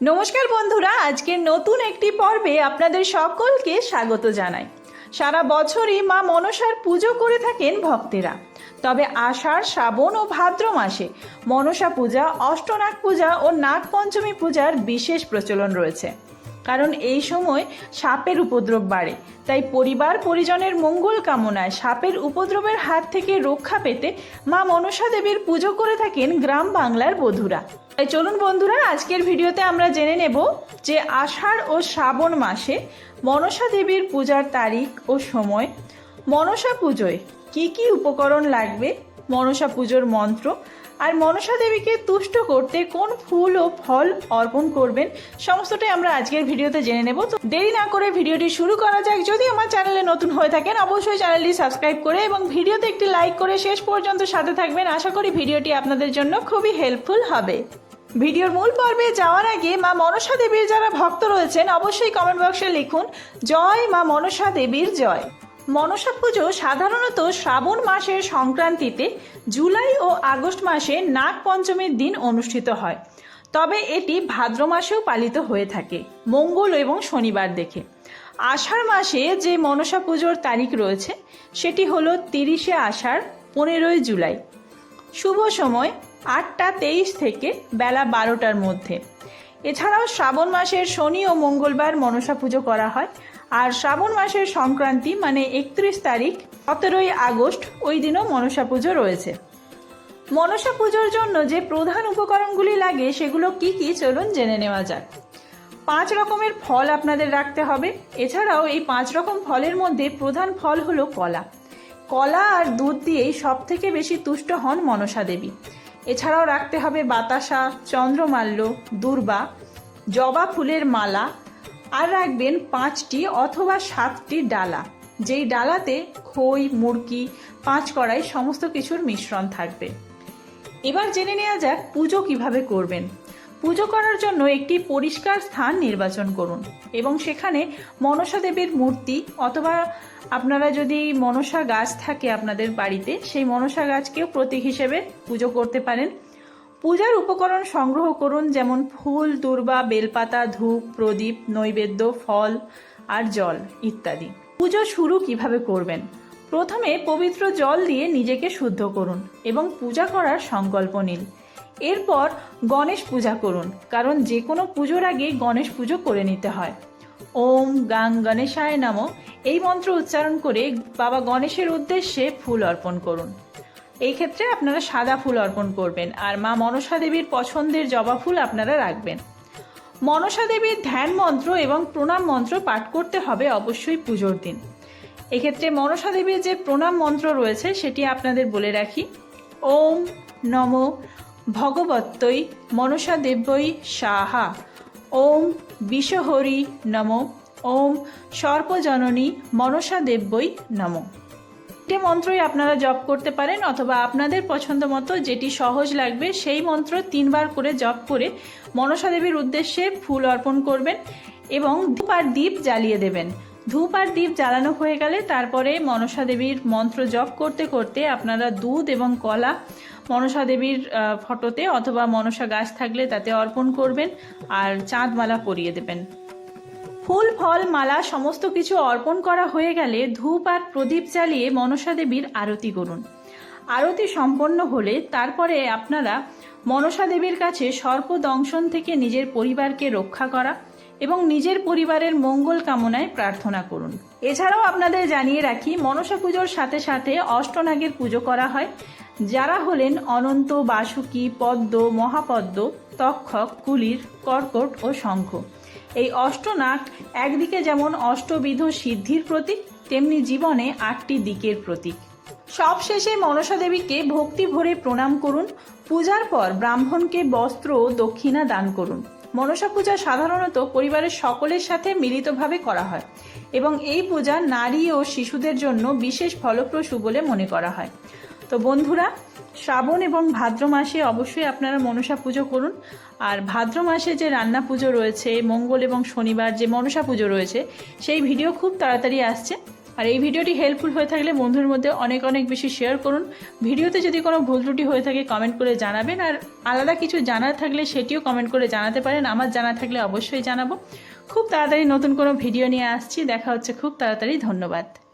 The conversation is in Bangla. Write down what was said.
নমস্কার বন্ধুরা, আজকের নতুন একটি পর্বে আপনাদের সকলকে স্বাগত জানাই। সারা বছরই মা মনসার পুজো করে থাকেন ভক্তেরা। তবে আষাঢ়, শ্রাবণ ও ভাদ্র মাসে মনসা পূজা, অষ্টনাগ পূজা ও নাগ পঞ্চমী পূজার বিশেষ প্রচলন রয়েছে। কারণ এই সময় সাপের উপদ্রব বাড়ে। তাই পরিবার পরিজনের মঙ্গল কামনায় সাপের উপদ্রবের হাত থেকে রক্ষা পেতে মা মনসা দেবীর পুজো করে থাকেন গ্রাম বাংলার বধুরা। তাই চলুন বন্ধুরা, আজকের ভিডিওতে আমরা জেনে নেব যে আষাঢ় ও শ্রাবণ মাসে মনসা দেবীর পূজার তারিখ ও সময়। মনসা পুজোয় কি কি উপকরণ লাগবে? মনসা পুজোর মন্ত্র আর মনসা দেবীকে তুষ্ট করতে কোন ফুল ও ফল অর্পণ করবেন, সমস্তটাই আমরা আজকের ভিডিওতে জেনে নেব। তো দেরি না করে ভিডিওটি শুরু করা যাক। যদি আমার চ্যানেলে নতুন হয়ে থাকেন, অবশ্যই চ্যানেলটি সাবস্ক্রাইব করে এবং ভিডিওতে একটি লাইক করে শেষ পর্যন্ত সাথে থাকবেন। আশা করি ভিডিওটি আপনাদের জন্য খুবই হেল্পফুল হবে। ভিডিওর মূল পর্বে যাওয়ার আগে মা মনসা দেবীর যারা ভক্ত রয়েছেন, অবশ্যই কমেন্ট বক্সে লিখুন, জয় মা মনসা দেবীর জয়। মনসা পুজো সাধারণত শ্রাবণ মাসের সংক্রান্তিতে জুলাই ও আগস্ট মাসে নাগ পঞ্চমীর দিন অনুষ্ঠিত হয়। তবে এটি ভাদ্র মাসেও পালিত হয়ে থাকে, মঙ্গল এবং শনিবার দেখে। আষাঢ় মাসে যে মনসা পুজোর তারিখ রয়েছে, সেটি হলো তিরিশে আষাঢ়, পনেরোই জুলাই। শুভ সময় আটটা তেইশ থেকে বেলা বারোটার মধ্যে। এছাড়াও শ্রাবণ মাসের শনি ও মঙ্গলবার মনসা পুজো করা হয় আর শ্রাবণ মাসের সংক্রান্তি মানে একত্রিশ তারিখ, সতেরোই আগস্ট, ওই দিনও মনসা পুজো রয়েছে। মনসা পুজোর জন্য যে প্রধান উপকরণগুলি লাগে, সেগুলো কি কি চলুন জেনে নেওয়া যাক। পাঁচ রকমের ফল আপনাদের রাখতে হবে। এছাড়াও এই পাঁচ রকম ফলের মধ্যে প্রধান ফল হলো কলা। কলা আর দুধ দিয়েই সব থেকে বেশি তুষ্ট হন মনসা দেবী। এছাড়াও রাখতে হবে বাতাসা, চন্দ্রমাল্য, দুর্বা, জবা ফুলের মালা আর রাখবেন পাঁচটি অথবা সাতটি ডালা। যেই ডালাতে খই মুরকি পাঁচ কড়াই সমস্ত কিছুর মিশ্রণ থাকবে। এবার জেনে নেওয়া যাক পুজো কীভাবে করবেন। পুজো করার জন্য একটি পরিষ্কার স্থান নির্বাচন করুন এবং সেখানে মনসা দেবীর মূর্তি অথবা আপনারা যদি মনসা গাছ থাকে আপনাদের বাড়িতে, সেই মনসা গাছকেও প্রতীক হিসেবে পুজো করতে পারেন। পূজার উপকরণ সংগ্রহ করুন, যেমন ফুল দুর্বা বেলপাতা, ধূপ, প্রদীপ, নৈবেদ্য, ফল আর জল ইত্যাদি। পুজো শুরু কীভাবে করবেন? প্রথমে পবিত্র জল দিয়ে নিজেকে শুদ্ধ করুন এবং পূজা করার সংকল্প নিন। এরপর গণেশ পূজা করুন, কারণ যে কোনো পুজোর আগে গণেশ পুজো করে নিতে হয়। ওম গাং গণেশায় নাম, এই মন্ত্র উচ্চারণ করে বাবা গণেশের উদ্দেশ্যে ফুল অর্পণ করুন। এই ক্ষেত্রে আপনারা সাদা ফুল অর্পণ করবেন আর মা মনসা দেবীর পছন্দের জবা ফুল আপনারা রাখবেন। মনসা দেবীর ধ্যান মন্ত্র এবং প্রণাম মন্ত্র পাঠ করতে হবে অবশ্যই পুজোর দিন। এক্ষেত্রে মনসা দেবীর যে প্রণাম মন্ত্র রয়েছে সেটি আপনাদের বলে রাখি। ওম নম ভগবত্তই মনসা দেব্যই সাহা। ওম বিশ্বহরি নম। ওম সর্পজননী মনসা দেব্যই নম। তিনটে মন্ত্রই আপনারা জপ করতে পারেন অথবা আপনাদের পছন্দ মতো যেটি সহজ লাগবে, সেই মন্ত্র তিনবার করে জপ করে মনসা দেবীর উদ্দেশ্যে ফুল অর্পণ করবেন এবং ধূপ আর দ্বীপ জ্বালিয়ে দেবেন। ধূপ আর দ্বীপ জ্বালানো হয়ে গেলে তারপরে মনসা দেবীর মন্ত্র জপ করতে করতে আপনারা দুধ এবং কলা মনসা দেবীর ফটোতে অথবা মনসা গাছ থাকলে তাতে অর্পণ করবেন আর চাঁদমালা পরিয়ে দেবেন। ফুল, ফল, মালা, সমস্ত কিছু অর্পণ করা হয়ে গেলে ধূপ আর প্রদীপ জ্বালিয়ে মনসা দেবীর আরতি করুন। আরতি সম্পন্ন হলে তারপরে আপনারা মনসা দেবীর কাছে সর্পদংশন থেকে নিজের পরিবারকে রক্ষা করা এবং নিজের পরিবারের মঙ্গল কামনায় প্রার্থনা করুন। এছাড়াও আপনাদের জানিয়ে রাখি, মনসা পুজোর সাথে সাথে অষ্টনাগের পুজো করা হয়। যারা হলেন অনন্ত, বাসুকি, পদ্ম, মহাপদ্ম, তক্ষক, কুলির, কর্কট ও শঙ্খ। এই অষ্টনাগ একদিকে যেমন অষ্টবিধ সিদ্ধির প্রতীক, তেমনি জীবনে আটটি দিকের প্রতীক। সবশেষে মনসা দেবীকে ভক্তি ভরে প্রণাম করুন। পূজার পর ব্রাহ্মণকে বস্ত্র ও দক্ষিণা দান করুন। মনসা পূজা সাধারণত পরিবারের সকলের সাথে মিলিতভাবে করা হয় এবং এই পূজা নারী ও শিশুদের জন্য বিশেষ ফলপ্রসূ বলে মনে করা হয়। তো বন্ধুরা, শ্রাবণ এবং ভাদ্র মাসে অবশ্যই আপনারা মনসা পুজো করুন। আর ভাদ্র মাসে যে রান্না পুজো রয়েছে, মঙ্গল এবং শনিবার যে মনসা পুজো রয়েছে, সেই ভিডিও খুব তাড়াতাড়ি আসছে। আর এই ভিডিওটি হেল্পফুল হয়ে থাকলে বন্ধুর মধ্যে অনেক অনেক বেশি শেয়ার করুন। ভিডিওতে যদি কোনো ভুল ত্রুটি হয়ে থাকে কমেন্ট করে জানাবেন। আর আলাদা কিছু জানার থাকলে সেটিও কমেন্ট করে জানাতে পারেন। আমার জানা থাকলে অবশ্যই জানাব। খুব তাড়াতাড়ি নতুন কোনো ভিডিও নিয়ে আসছি। দেখা হচ্ছে খুব তাড়াতাড়ি। ধন্যবাদ।